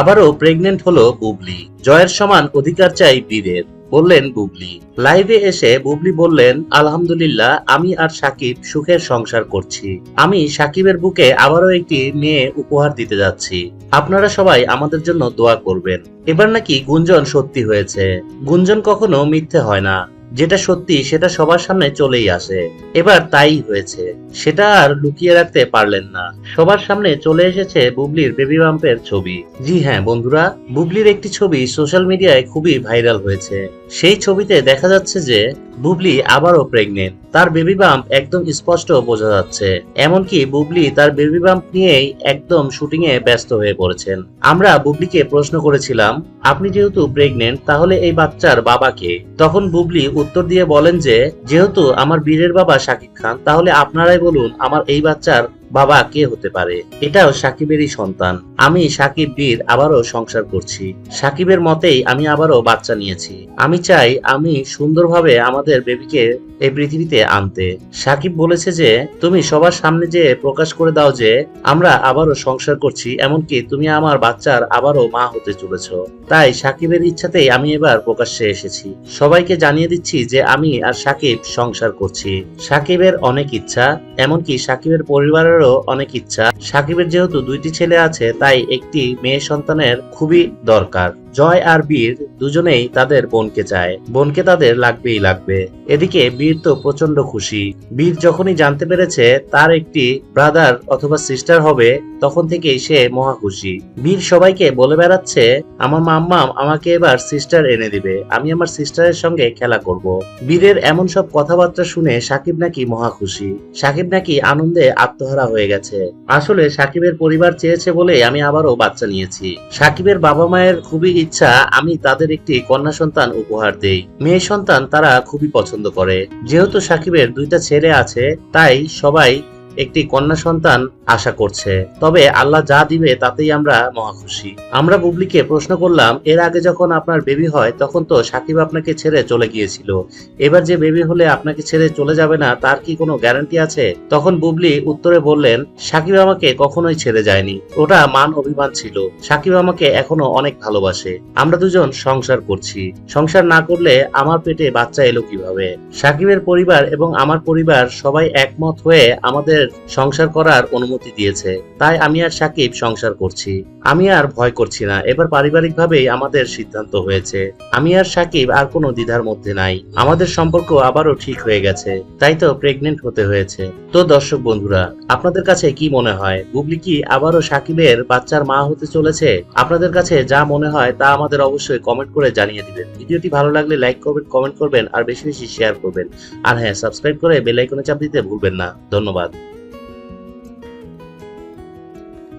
আবারও প্রেগনেন্ট হলো বুবলি। জয়ের সমান অধিকার চাই বীরের, বললেন বুবলি। লাইভে এসে বুবলি বললেন, আলহামদুলিল্লাহ, আমি আর সাকিব সুখের সংসার করছি। আমি সাকিবের বুকে আবারও একটি মেয়ে উপহার দিতে যাচ্ছি। আপনারা সবাই আমাদের জন্য দোয়া করবেন। এবার নাকি গুঞ্জন সত্যি হয়েছে। গুঞ্জন কখনো মিথ্যে হয় না। যেটা সত্যি সেটা সবার সামনে চলেই আসে। এবার তাই হয়েছে। সেটা আর লুকিয়ে রাখতে পারলেন না। সবার সামনে চলে এসেছে বুবলির বেবি বাম্পের ছবি। জি হ্যাঁ বন্ধুরা, বুবলির একটি ছবি সোশ্যাল মিডিয়ায় খুবই ভাইরাল হয়েছে। সেই ছবিতে দেখা যাচ্ছে যে বুবলি আবারও প্রেগনেন্ট তার বেবি বাম্প একদম স্পষ্ট বোঝা যাচ্ছে। এমনকি বুবলি তার বেবি বাম্প নিয়েই একদম শুটিং এ ব্যস্ত হয়ে পড়েছেন। আমরা বুবলিকে প্রশ্ন করেছিলাম, আপনি যেহেতু প্রেগনেন্ট তাহলে এই বাচ্চার বাবাকে তখন বুবলি উত্তর দিয়ে বলেন যে, যেহেতু আমার বীরের বাবা শাকিব খান, তাহলে আপনারাই বলুন আমার এই বাচ্চার বাবা কে হতে পারে? এটাও সাকিবেরই সন্তান। আমি সাকিব বীর আবারও সংসার করছি। সাকিবের মতেই আমি আবারও বাচ্চা নিয়েছি। আমি চাই আমি সুন্দরভাবে আমাদের বেবিকে এই পৃথিবীতে আনতে। সাকিব বলেছে যে, তুমি সবার সামনে যে প্রকাশ করে দাও যে, আমরা আবারও সংসার করছি, এমনকি তুমি আমার বাচ্চার আবারও মা হতে চলেছ। তাই সাকিবের ইচ্ছাতেই আমি এবার প্রকাশ্যে এসেছি। সবাইকে জানিয়ে দিচ্ছি যে, আমি আর সাকিব সংসার করছি। সাকিবের অনেক ইচ্ছা, এমনকি সাকিবের পরিবারেরও অনেক ইচ্ছা। সাকিবের যেহেতু দুইটি ছেলে আছে তাই একটি মেয়ে সন্তানের খুবই দরকার। জয় আর বীর দুজনেই তাদের বোনকে চায়। বোনকে তাদের লাগবেই লাগবে। এদিকে বীর তো প্রচণ্ড খুশি। বীর যখনই জানতে পেরেছে তার একটি ব্রাদার অথবা সিস্টার হবে, তখন থেকেই সে মহা খুশি। বীর সবাইকে বলে বেড়াচ্ছে, আমার মাম্মাম আমাকে এবার সিস্টার এনে দিবে। আমি আমার সিস্টারের সঙ্গে খেলা করব। বীরের এমন সব কথাবার্তা শুনে সাকিব নাকি মহা খুশি। সাকিব নাকি আনন্দে আত্মহারা হয়ে গেছে। আসলে সাকিবের পরিবার চেয়েছে বলে আমি আবারও বাচ্চা নিয়েছি। সাকিবের বাবা মায়ের খুবই ইচ্ছা, আমি তাদের একটি কন্যা সন্তান উপহার দেই। মেয়ে সন্তান তারা খুবই পছন্দ করে। যেহেতু সাকিবের দুইটা ছেলে আছে, তাই সবাই একটি কন্যা সন্তান আশা করছে। তবে আল্লাহ যা দিবে তাতেই আমরা মহা খুশি। আমরা বুবলিকে প্রশ্ন করলাম, এর আগে যখন আপনার বেবি হয়, তখন তো সাকিব আপনাকে ছেড়ে চলে গিয়েছিল। এবার যে বেবি হলে আপনাকে ছেড়ে চলে যাবে না, তার কি কোনো গ্যারান্টি আছে? তখন বুবলি উত্তরে বললেন, সাকিব আমাকে কখনোই ছেড়ে যায়নি। ওটা মান অভিমান ছিল। সাকিব আমাকে এখনও অনেক ভালোবাসে। আমরা দুজন সংসার করছি। সংসার না করলে আমার পেটে বাচ্চা এলো কীভাবে? সাকিবের পরিবার এবং আমার পরিবার সবাই একমত হয়ে আমাদের সংসার করার অনুমতি দিয়েছে। তাই আমি আর সাকিব সংসার করছি। আমি আর ভয় করছি না। এবার পারিবারিকভাবেই আমাদের সিদ্ধান্ত হয়েছে। আমি আর সাকিব আর কোনো দ্বিধার মধ্যে নাই। আমাদের সম্পর্ক আবারও ঠিক হয়ে গেছে। তাই তো প্রেগনেন্ট হতে হয়েছে। তো দর্শক বন্ধুরা, আপনাদের কাছে কি মনে হয়? বুবলি কি আবারও সাকিবের বাচ্চার মা হতে চলেছে? আপনাদের কাছে যা মনে হয় তা আমাদের অবশ্যই কমেন্ট করে জানিয়ে দিবেন। ভিডিওটি ভালো লাগলে লাইক করবেন কমেন্ট করবেন আর বেশি বেশি শেয়ার করবেন। আর হ্যাঁ সাবস্ক্রাইব করে বেল আইকনে চাপ দিতে ভুলবেন না। ধন্যবাদ।